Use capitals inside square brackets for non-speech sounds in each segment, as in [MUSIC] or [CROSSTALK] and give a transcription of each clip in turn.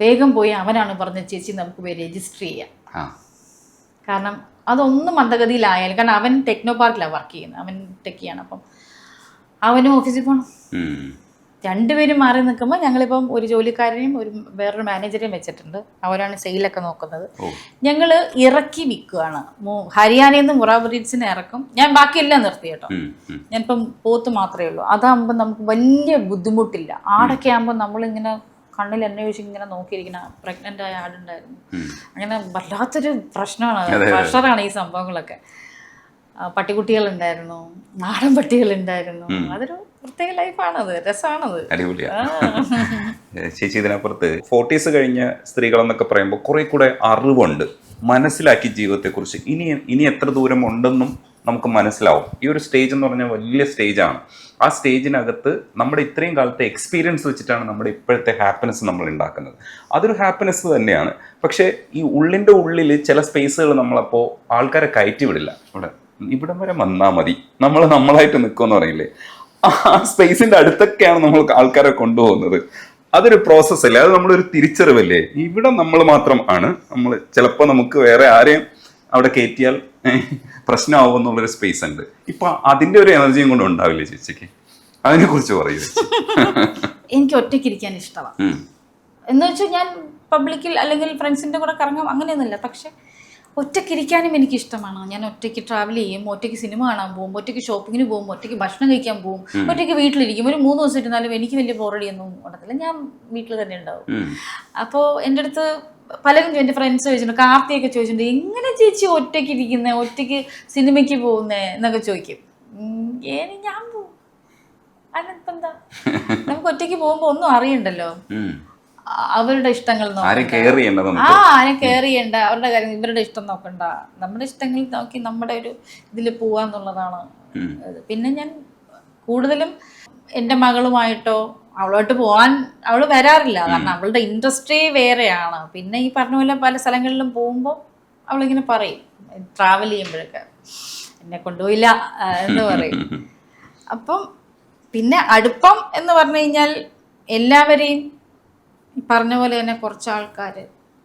വേഗം പോയി അവനാണ് പറഞ്ഞ ചേച്ചി നമുക്ക് പോയി രജിസ്റ്റർ ചെയ്യാം. കാരണം അതൊന്നും മന്ദഗതിയിലായാലും കാരണം അവൻ ടെക്നോ പാർക്കിലാണ് വർക്ക് ചെയ്യുന്നത്. അവൻ ടെക്കിയാണ് അപ്പം അവനും ഓഫീസിൽ പോകണം. രണ്ടുപേരും മാറി നിൽക്കുമ്പോൾ ഞങ്ങളിപ്പം ഒരു ജോലിക്കാരനെയും ഒരു വേറൊരു മാനേജറെയും വെച്ചിട്ടുണ്ട്. അവരാണ് സെയിലൊക്കെ നോക്കുന്നത്. ഞങ്ങൾ ഇറക്കി വിൽക്കുകയാണ്. ഹരിയാനയിൽ നിന്ന് മുറാബ്രീഡ്സിനെ ഇറക്കും. ഞാൻ ബാക്കിയെല്ലാം നിർത്തി കേട്ടോ. ഞാനിപ്പം പോത്ത് മാത്രമേ ഉള്ളൂ. അതാകുമ്പോൾ നമുക്ക് വലിയ ബുദ്ധിമുട്ടില്ല. ആടൊക്കെ ആകുമ്പോൾ നമ്മളിങ്ങനെ കണ്ണിൽ എന്നെ അന്വേഷിച്ച് ഇങ്ങനെ നോക്കിയിരിക്കുന്ന പ്രഗ്നന്റ് ആയ ആടുണ്ടായിരുന്നു. അങ്ങനെ വല്ലാത്തൊരു പ്രശ്നമാണ്. പ്രഷറാണ് ഈ സംഭവങ്ങളൊക്കെ. പട്ടിക്കുട്ടികൾ ഉണ്ടായിരുന്നു നാടൻ പട്ടികൾ ഉണ്ടായിരുന്നു അതൊരു പ്രത്യേക ലൈഫാണത് രസമാണത്. ചേച്ചി ഇതിനപ്പുറത്ത് ഫോർട്ടീസ് കഴിഞ്ഞ സ്ത്രീകളെന്നൊക്കെ പറയുമ്പോൾ കുറെ കൂടെ അറിവുണ്ട്. മനസ്സിലാക്കി ജീവിതത്തെക്കുറിച്ച്. ഇനി ഇനി എത്ര ദൂരം ഉണ്ടെന്നും നമുക്ക് മനസ്സിലാവും. ഈ ഒരു സ്റ്റേജ് എന്ന് പറഞ്ഞാൽ വലിയ സ്റ്റേജാണ് ആ സ്റ്റേജിനകത്ത് നമ്മുടെ ഇത്രയും കാലത്തെ എക്സ്പീരിയൻസ് വെച്ചിട്ടാണ് നമ്മുടെ ഇപ്പോഴത്തെ ഹാപ്പിനെസ് നമ്മൾ ഉണ്ടാക്കുന്നത്. അതൊരു ഹാപ്പിനെസ് തന്നെയാണ്. പക്ഷേ ഈ ഉള്ളിന്റെ ഉള്ളിൽ ചില സ്പേസുകൾ നമ്മളപ്പോൾ ആൾക്കാരെ കയറ്റി വിടില്ല. ഇവിടെ ഇവിടം വരെ വന്നാൽ മതി. നമ്മൾ നമ്മളായിട്ട് നിൽക്കുമെന്ന് പറയില്ലേ? ആ സ്പേസിന്റെ അടുത്തൊക്കെയാണ് നമ്മൾ ആൾക്കാരെ കൊണ്ടുപോകുന്നത്. അതൊരു പ്രോസസ് അല്ലേ? അത് നമ്മളൊരു തിരിച്ചറിവല്ലേ? ഇവിടെ നമ്മൾ മാത്രം ആണ്. നമ്മൾ ചിലപ്പോൾ നമുക്ക് വേറെ ആരെയും അവിടെ കയറ്റിയാൽ പ്രശ്നമാവും എന്നുള്ളൊരു സ്പേസ് ഉണ്ട്. ഇപ്പൊ അതിന്റെ ഒരു എനർജിയും കൊണ്ട് ഉണ്ടാവില്ലേ ചേച്ചിക്ക്? അതിനെ കുറിച്ച് പറയൂ എനിക്ക് ഒറ്റയ്ക്ക് ഇരിക്കാൻ ഇഷ്ടമാണ് എന്ന് വെച്ചാൽ ഞാൻ പബ്ലിക്കിൽ അല്ലെങ്കിൽ ഫ്രണ്ട്സിന്റെ കൂടെ കറങ്ങും അങ്ങനെയൊന്നുമില്ല. പക്ഷെ ഒറ്റയ്ക്ക് ഇരിക്കാനും എനിക്ക് ഇഷ്ടമാണ് ഞാൻ ഒറ്റയ്ക്ക് ട്രാവൽ ചെയ്യും ഒറ്റയ്ക്ക് സിനിമ കാണാൻ പോകും ഒറ്റയ്ക്ക് ഷോപ്പിങ്ങിന് പോകും ഒറ്റയ്ക്ക് ഭക്ഷണം കഴിക്കാൻ പോകും ഒറ്റയ്ക്ക് വീട്ടിലിരിക്കും. ഒരു മൂന്ന് ദിവസം ഇരുന്നാലും എനിക്ക് വലിയ ബോറടിയൊന്നും ഉണ്ടത്തില്ല ഞാൻ വീട്ടിൽ തന്നെ ഉണ്ടാവും. അപ്പോൾ എന്റെ അടുത്ത് പലരും എന്റെ ഫ്രണ്ട്സ് ചോദിച്ചിട്ടുണ്ട് കാർത്തിയൊക്കെ ചോദിച്ചിട്ടുണ്ട് എങ്ങനെ ചേച്ചി ഒറ്റയ്ക്ക് ഇരിക്കുന്നത് ഒറ്റയ്ക്ക് സിനിമയ്ക്ക് പോകുന്നേ? എന്നൊക്കെ ചോദിക്കും. ഞാൻ പോവും. ഇപ്പം എന്താ [LAUGHS] നമുക്ക് ഒറ്റയ്ക്ക് പോകുമ്പോൾ ഒന്നും അറിയണ്ടല്ലോ. അവരുടെ ഇഷ്ടങ്ങൾ ആ ആരും കെയർ ചെയ്യണ്ട. അവരുടെ കാര്യം ഇവരുടെ ഇഷ്ടം നോക്കണ്ട. നമ്മുടെ ഇഷ്ടങ്ങൾ നോക്കി നമ്മുടെ ഒരു ഇതിൽ പോവാന്നുള്ളതാണ്. പിന്നെ ഞാൻ കൂടുതലും എന്റെ മകളുമായിട്ടോ അവളുമായിട്ട് പോവാൻ അവൾ വരാറില്ല. കാരണം അവളുടെ ഇൻഡസ്ട്രി വേറെയാണ്. പിന്നെ ഈ പറഞ്ഞ പോലെ പല സ്ഥലങ്ങളിലും പോകുമ്പോൾ അവളിങ്ങനെ പറയും. ട്രാവൽ ചെയ്യുമ്പോഴൊക്കെ എന്നെ കൊണ്ടുപോയില്ല എന്ന് പറയും. [LAUGHS] അപ്പം പിന്നെ അടുപ്പം എന്ന് പറഞ്ഞു കഴിഞ്ഞാൽ എല്ലാവരെയും പറഞ്ഞ പോലെ തന്നെ കുറച്ച് ആൾക്കാർ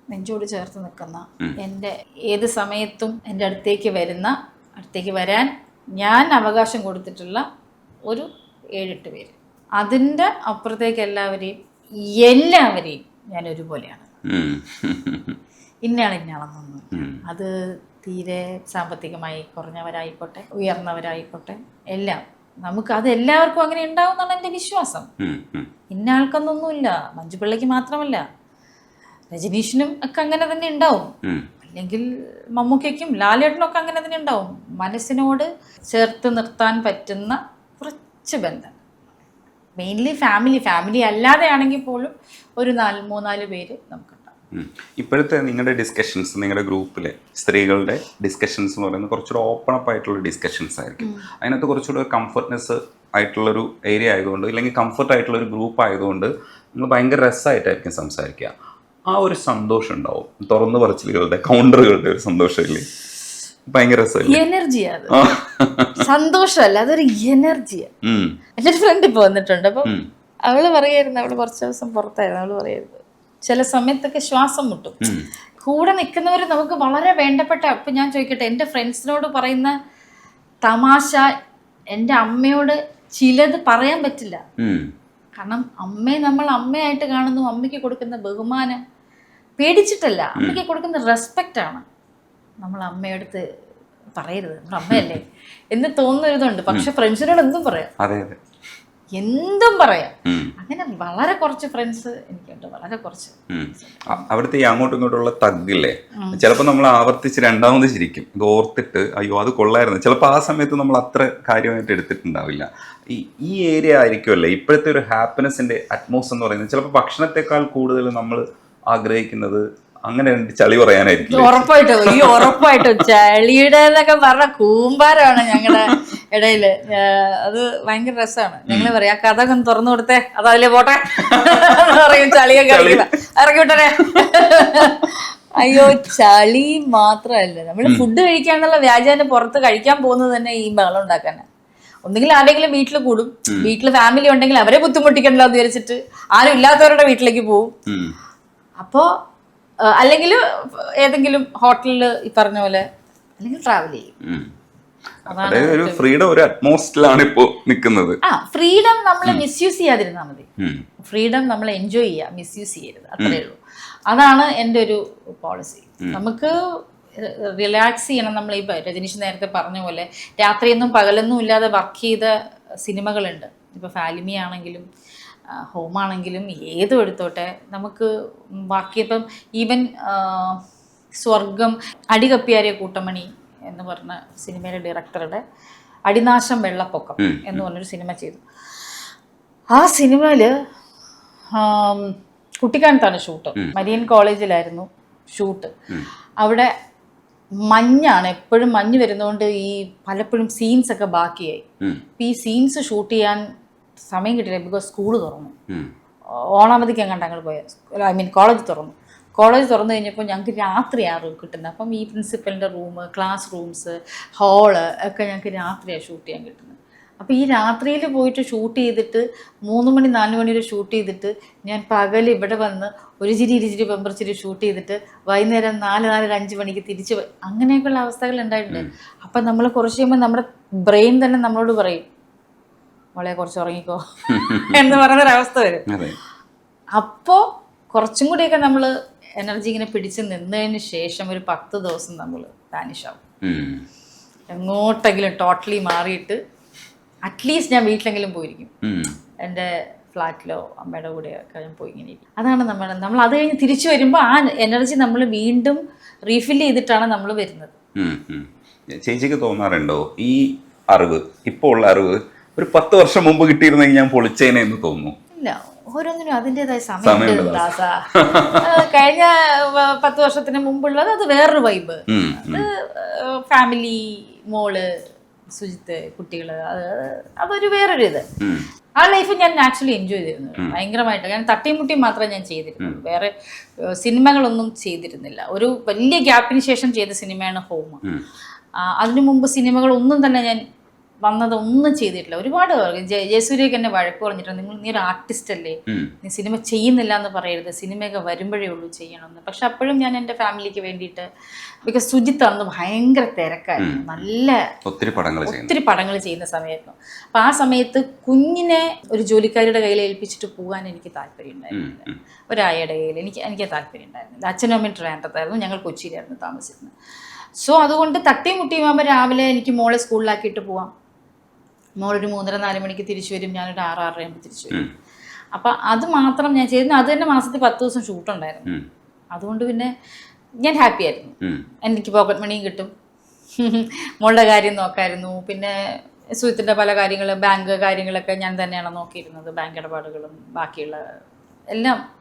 നെഞ്ചോട് ചേർത്ത് നിൽക്കുന്ന എന്റെ ഏത് സമയത്തും എന്റെ അടുത്തേക്ക് വരുന്ന അടുത്തേക്ക് വരാൻ ഞാൻ അവകാശം കൊടുത്തിട്ടുള്ള ഒരു ഏഴെട്ട് പേര്. അതിന്റെ അപ്പുറത്തേക്ക് എല്ലാവരെയും എല്ലാവരെയും ഞാൻ ഒരുപോലെയാണ്. ഇന്നയാൾ ഇന്നയാളെന്നൊന്നും അത് തീരെ സാമ്പത്തികമായി കുറഞ്ഞവരായിക്കോട്ടെ ഉയർന്നവരായിക്കോട്ടെ എല്ലാം നമുക്ക് അത് എല്ലാവർക്കും അങ്ങനെ ഉണ്ടാവും എന്നാണ് എന്റെ വിശ്വാസം. ഇന്ന ആൾക്കൊന്നൊന്നുമില്ല. മഞ്ജുപിള്ളയ്ക്ക് മാത്രമല്ല. രജനീഷിനും ഒക്കെ അങ്ങനെ തന്നെ ഉണ്ടാവും. അല്ലെങ്കിൽ മമ്മൂക്കയ്ക്കും ലാലേട്ടനും ഒക്കെ അങ്ങനെ തന്നെ ഉണ്ടാവും. മനസ്സിനോട് ചേർത്ത് നിർത്താൻ പറ്റുന്ന കുറച്ച് ബന്ധം. മെയിൻലി ഫാമിലി ഫാമിലി അല്ലാതെ ആണെങ്കിൽ പോലും ഒരു നാല് മൂന്നാൽ പേര് നമുക്കുണ്ടാവും ഉം. ഇപ്പോഴത്തെ നിങ്ങളുടെ ഡിസ്കഷൻസ് നിങ്ങളുടെ ഗ്രൂപ്പിലെ സ്ത്രീകളുടെ ഡിസ്കഷൻസ് എന്ന് പറയുന്നത് കുറച്ചുകൂടെ ഓപ്പൺ അപ്പ് ആയിട്ടുള്ള ഡിസ്കഷൻസ് ആയിരിക്കും. അതിനകത്ത് കുറച്ചുകൂടെ കംഫർട്ട്നെസ് ആയിട്ടുള്ളൊരു ഏരിയ ആയതുകൊണ്ട് ഇല്ലെങ്കിൽ കംഫർട്ട് ആയിട്ടുള്ള ഒരു ഗ്രൂപ്പ് ആയതുകൊണ്ട് നിങ്ങൾ ഭയങ്കര രസമായിട്ടായിരിക്കും സംസാരിക്കുക. ആ ഒരു സന്തോഷം ഉണ്ടാവും. തുറന്നു പറച്ചിലുകളുടെ കൗണ്ടറുകളുടെ ഒരു സന്തോഷമില്ലേ ഭയങ്കര രസമല്ലേ? എനർജിയാ അത് സന്തോഷമല്ല അതൊരു എനർജിയാണ് എന്റെ എന്റെ ഫ്രണ്ട് ഇപ്പൊ വന്നിട്ടുണ്ട്. അപ്പം. അവൾ പറയായിരുന്നു അവൾ കുറച്ച് ദിവസം പുറത്തായിരുന്നു. അവൾ പറയായിരുന്നു ചില സമയത്തൊക്കെ ശ്വാസം മുട്ടും. കൂടെ നിൽക്കുന്നവർ നമുക്ക് വളരെ വേണ്ടപ്പെട്ട അപ്പം ഞാൻ ചോദിക്കട്ടെ എന്റെ ഫ്രണ്ട്സിനോട് പറയുന്ന തമാശ എന്റെ അമ്മയോട് ചിലത് പറയാൻ പറ്റില്ല. കാരണം അമ്മയെ നമ്മൾ അമ്മയായിട്ട് കാണുന്നു അമ്മയ്ക്ക് കൊടുക്കുന്ന ബഹുമാനം പേടിച്ചിട്ടല്ല. അമ്മയ്ക്ക് കൊടുക്കുന്ന റെസ്പെക്റ്റ് ആണ്. നമ്മൾ അമ്മയടുത്ത് പറയരുത്. നമ്മുടെ അമ്മയല്ലേ എന്ന് തോന്നുന്നൊരിതുണ്ട്. പക്ഷെ ഫ്രണ്ട്സിനോട് എന്തും പറയാം. എന്തും പറയാം. അങ്ങനെ വളരെ കുറച്ച് ഫ്രണ്ട്സ് എനിക്കുണ്ട്. വളരെ കുറച്ച്. അവിടുത്തെ ഈ അങ്ങോട്ടും ഇങ്ങോട്ടുള്ള തഗ്ഗില്ലേ ചിലപ്പോൾ നമ്മൾ ആവർത്തിച്ച് രണ്ടാമത് ചിരിക്കും. ഇത് ഓർത്തിട്ട് അയ്യോ അത് കൊള്ളായിരുന്നു. ചിലപ്പോൾ ആ സമയത്ത് നമ്മൾ അത്ര കാര്യമായിട്ട് എടുത്തിട്ടുണ്ടാവില്ല. ഈ ഈ ഏരിയ ആയിരിക്കുമല്ലേ ഇപ്പോഴത്തെ ഒരു ഹാപ്പിനെസിന്റെ അറ്റ്മോസ് എന്ന് പറയുന്നത്. ചിലപ്പോൾ ഭക്ഷണത്തെക്കാൾ കൂടുതൽ നമ്മൾ ആഗ്രഹിക്കുന്നത് അങ്ങനെ ചളി പറയാനായിരിക്കും ഉറപ്പായിട്ടും ഈ ഉറപ്പായിട്ടും ചളിയുടെ എന്നൊക്കെ പറഞ്ഞ കൂമ്പാരാണ് ഞങ്ങളുടെ ഇടയിൽ. അത് ഭയങ്കര രസമാണ് ഞങ്ങൾ പറയാ ആ കഥ ഒന്ന് തുറന്നു കൊടുത്തേ അത് അതിലെ പോട്ടെ. പറയും ചളിയൊക്കെ ഇറക്കി വിട്ടേ അയ്യോ ചളി മാത്രല്ല. നമ്മൾ ഫുഡ് കഴിക്കാന്നുള്ള വ്യാജാന്റെ പുറത്ത് കഴിക്കാൻ പോകുന്നത് തന്നെ ഈ ബഹളം ഉണ്ടാക്കാനാണ് ഒന്നുകിൽ ആരെങ്കിലും വീട്ടിൽ കൂടും. വീട്ടിൽ ഫാമിലി ഉണ്ടെങ്കിൽ അവരെ ബുദ്ധിമുട്ടിക്കണ്ടല്ലോ എന്ന് വിചാരിച്ചിട്ട് ആരും ഇല്ലാത്തവരുടെ വീട്ടിലേക്ക് പോകും ഉം. അല്ലെങ്കിൽ ഏതെങ്കിലും ഹോട്ടലിൽ ഈ പറഞ്ഞ പോലെ അല്ലെങ്കിൽ ട്രാവൽ ചെയ്യും. അതായത് ഒരു ഫ്രീഡം ഒരു അറ്റ്മോസ്ഫിയറിലാണ് ഇപ്പോ നിൽക്കുന്നത് ആ ഫ്രീഡം നമ്മൾ മിസ്യൂസ് ചെയ്യാതിരുന്നാൽ മതി. ഫ്രീഡം നമ്മൾ എൻജോയ് ചെയ്യുക മിസ്യൂസ് ചെയ്യരുത്. അത്രേ ഉള്ളൂ. അതാണ് എന്റെ ഒരു പോളിസി നമുക്ക് റിലാക്സ് ചെയ്യണം നമ്മൾ ഈ രജനീഷ് നേരത്തെ പറഞ്ഞ പോലെ. രാത്രിയൊന്നും പകലൊന്നും ഇല്ലാതെ വർക്ക് ചെയ്ത സിനിമകളുണ്ട്. ഇപ്പോൾ ഫാലിമി ആണെങ്കിലും ഹോം ആണെങ്കിലും ഏതും എടുത്തോട്ടെ. നമുക്ക് ബാക്കി ഇപ്പം ഈവൻ സ്വർഗം അടികപ്പിയാരിയ കൂട്ടമണി എന്ന് പറഞ്ഞ സിനിമയിലെ ഡയറക്ടറുടെ അടിനാശം വെള്ളപ്പൊക്കം എന്ന് പറഞ്ഞൊരു സിനിമ ചെയ്തു. ആ സിനിമയിൽ കുട്ടിക്കാനത്താണ് ഷൂട്ട്. മരിയൻ കോളേജിലായിരുന്നു ഷൂട്ട്. അവിടെ മഞ്ഞാണ് എപ്പോഴും മഞ്ഞ് വരുന്നതുകൊണ്ട് ഈ പലപ്പോഴും സീൻസ് ഒക്കെ ബാക്കിയായി. അപ്പം ഈ സീൻസ് ഷൂട്ട് ചെയ്യാൻ സമയം കിട്ടില്ല ബിക്കോസ് സ്കൂൾ തുറന്നു. ഓണാവധിക്ക് എങ്ങാണ്ട് ഞങ്ങൾ പോയ. ഐ മീൻ കോളേജ് തുറന്നു. കോളേജ് തുറന്നു കഴിഞ്ഞപ്പോൾ ഞങ്ങൾക്ക് രാത്രിയാണ് റൂം കിട്ടുന്നത്. അപ്പം ഈ പ്രിൻസിപ്പലിന്റെ റൂം ക്ലാസ് റൂംസ് ഹാൾ ഒക്കെ ഞങ്ങൾക്ക് രാത്രിയാണ് ഷൂട്ട് ചെയ്യാൻ കിട്ടുന്നത്. അപ്പോൾ ഈ രാത്രിയിൽ പോയിട്ട് ഷൂട്ട് ചെയ്തിട്ട് മൂന്ന് മണി നാല് മണി വരെ ഷൂട്ട് ചെയ്തിട്ട് ഞാൻ പകൽ ഇവിടെ വന്ന് ഒരു ചിരി ഇരുചിരി പെമ്പറിച്ചിരി ഷൂട്ട് ചെയ്തിട്ട് വൈകുന്നേരം നാല് നാലര അഞ്ച് മണിക്ക് തിരിച്ച് അങ്ങനെയൊക്കെയുള്ള അവസ്ഥകൾ ഉണ്ടായിട്ടുണ്ട്. അപ്പം നമ്മൾ കുറച്ച് കഴിയുമ്പോൾ നമ്മുടെ ബ്രെയിൻ തന്നെ നമ്മളോട് പറയും മോളെ കുറച്ച് ഉറങ്ങിക്കോ. [LAUGHS] എന്ന് പറഞ്ഞൊരവസ്ഥ വരും. അതെ. അപ്പോൾ കുറച്ചും കൂടിയൊക്കെ നമ്മൾ എനർജി ഇങ്ങനെ പിടിച്ച് നിന്നതിന് ശേഷം ഒരു പത്ത് ദിവസം നമ്മൾ വാനിഷ് ആവും. ഉം. എങ്ങോട്ടെങ്കിലും ടോട്ടലി മാറിയിട്ട് അറ്റ്ലീസ്റ്റ് ഞാൻ വീട്ടിലെങ്കിലും പോയിരിക്കും. എന്റെ ഫ്ലാറ്റിലോ അമ്മയുടെ കൂടെയൊക്കെ ഞാൻ പോയി ഇങ്ങനെ അതാണ് നമ്മൾ നമ്മൾ അത് കഴിഞ്ഞ് തിരിച്ചു വരുമ്പോൾ ആ എനർജി നമ്മൾ വീണ്ടും റീഫിൽ ചെയ്തിട്ടാണ് നമ്മൾ വരുന്നത്. ചേച്ചിക്ക് തോന്നാറുണ്ടോ ഈ അറിവ് ഇപ്പോൾ ഉള്ള അറിവ് ഒരു പത്ത് വർഷം മുമ്പ് കിട്ടിയിരുന്നെങ്കിൽ ഞാൻ പൊളിച്ചേനെ എന്ന് തോന്നുന്നു. ഇല്ല ഓരോന്നിനും അതിന്റെതായ സമയമുണ്ട് ദാസ. കഴിഞ്ഞ പത്ത് വർഷത്തിന് മുമ്പുള്ളത് അത് വേറൊരു വൈബ് അത് ഫാമിലി മോൾ സുജിത്ത് കുട്ടികൾ അത് അതൊരു വേറൊരു ഇത്. ആ ലൈഫ് ഞാൻ ആക്ച്വലി എൻജോയ് ചെയ്തിരുന്നു. ഭയങ്കരമായിട്ട്. ഞാൻ തട്ടിമുട്ടി മാത്രമേ ഞാൻ ചെയ്തിരുന്നു വേറെ സിനിമകളൊന്നും ചെയ്തിരുന്നില്ല. ഒരു വലിയ ഗ്യാപ്പിന് ശേഷം ചെയ്ത സിനിമയാണ് ഹോം അതിനു മുമ്പ് സിനിമകളൊന്നും തന്നെ ഞാൻ വന്നത് ഒന്നും ചെയ്തിട്ടില്ല. ഒരുപാട് ജയസൂര്യക്ക് എന്നെ വഴക്ക് പറഞ്ഞിട്ടുണ്ട്. നിങ്ങൾ നീ ഒരു ആർട്ടിസ്റ്റ് അല്ലേ? നീ സിനിമ ചെയ്യുന്നില്ല എന്ന് പറയരുത്. സിനിമയൊക്കെ വരുമ്പോഴേ ഉള്ളൂ ചെയ്യണമെന്ന്. പക്ഷെ അപ്പോഴും ഞാൻ എന്റെ ഫാമിലിക്ക് വേണ്ടിയിട്ട് ബിക്കോസ് സുജിത്ത് അന്ന് ഭയങ്കര തിരക്കായിരുന്നു. നല്ല ഒത്തിരി പടങ്ങൾ ഒത്തിരി പടങ്ങൾ ചെയ്യുന്ന സമയത്ത് അപ്പം ആ സമയത്ത് കുഞ്ഞിനെ ഒരു ജോലിക്കാരിയുടെ കയ്യിൽ ഏൽപ്പിച്ചിട്ട് പോകാൻ എനിക്ക് താല്പര്യം ഉണ്ടായിരുന്നില്ല. ഒരായയുടെ കയ്യിൽ എനിക്ക് എനിക്ക് താല്പര്യം ഉണ്ടായിരുന്നില്ല. അച്ഛനും അമ്മയും ട്രാൻഡത്തായിരുന്നു ഞങ്ങൾ കൊച്ചിയിലായിരുന്നു താമസിക്കുന്നത്. സോ അതുകൊണ്ട് തട്ടിയും മുട്ടിയും ആകുമ്പോൾ രാവിലെ എനിക്ക് മോളെ സ്കൂളിലാക്കിയിട്ട് പോവാം. മോളൊരു മൂന്നര നാല് മണിക്ക് തിരിച്ചു വരും. ഞാനൊരു ആറ് ആറര ആകുമ്പോൾ തിരിച്ചു വരും. അപ്പം അത് മാത്രം ഞാൻ ചെയ്തിരുന്നു. അത് തന്നെ മാസത്തിൽ പത്ത് ദിവസം ഷൂട്ടുണ്ടായിരുന്നു. അതുകൊണ്ട് പിന്നെ ഞാൻ ഹാപ്പി ആയിരുന്നു. എനിക്ക് പോക്കറ്റ് മണിയും കിട്ടും. [LAUGHS] മോളുടെ കാര്യം നോക്കായിരുന്നു. പിന്നെ സുഹൃത്തിന്റെ പല കാര്യങ്ങളും ബാങ്ക് കാര്യങ്ങളൊക്കെ ഞാൻ തന്നെയാണ് നോക്കിയിരുന്നത്. ബാങ്ക് ഇടപാടുകളും ബാക്കിയുള്ള എല്ലാം